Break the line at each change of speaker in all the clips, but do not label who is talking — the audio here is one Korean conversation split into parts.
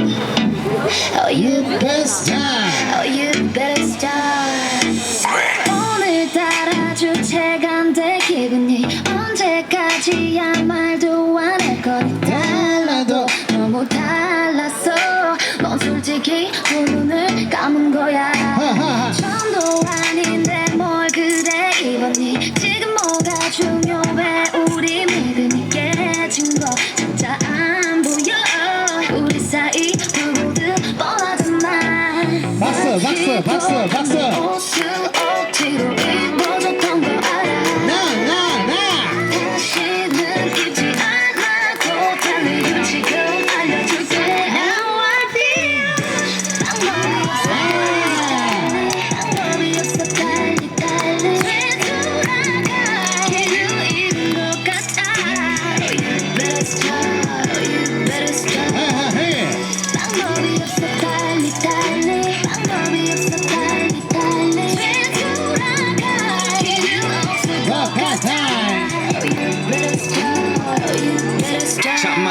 Oh, you
best
Oh, you better start. 오늘따라 돼 기분이 언제까지야 말도 안 할 거니? 달라도 너무 달랐어 넌 솔직히 두 눈을 감은 거야 Wasser, Wasser, Wasser,
Wasser.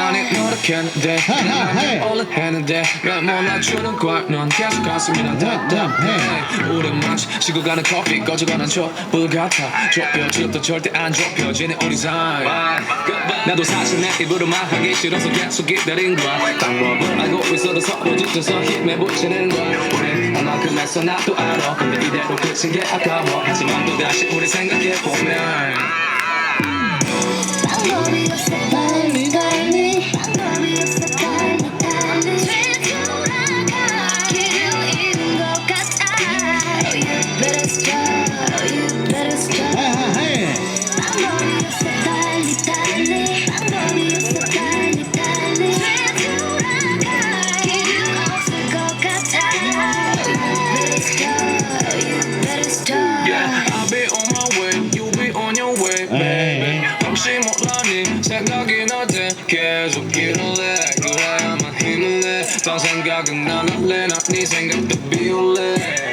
많이 노력했는데. 난 올라했는데. 왜 몰라주는 거야 넌 계속 가슴이 난 답답해 우리 마치 식고 가는 커피 꺼져가는 촛불 같아. 좁혀질도 절대 안 좁혀지는 우리 사이. 나도 사실 내 입으로 말하기 싫어서 계속 기다린 거야. 방법을 알고 있어도 서로 지쳐서 힘에 붙이는 거야. 우리 얼만큼 했어 나도 알아. 근데 이대로 끝인 게 아까워. 하지만 또다시 우리 생각해보면.
방법이
생각이 날때 계속 길을 내 그래야만 힘을 내. 딴 생각은 난 할래, 난네 생각도 비울래.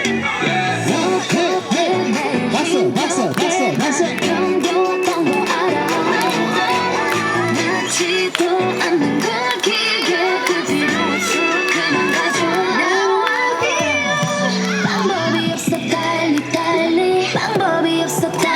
없어 달리 달리 방법이 없어 달리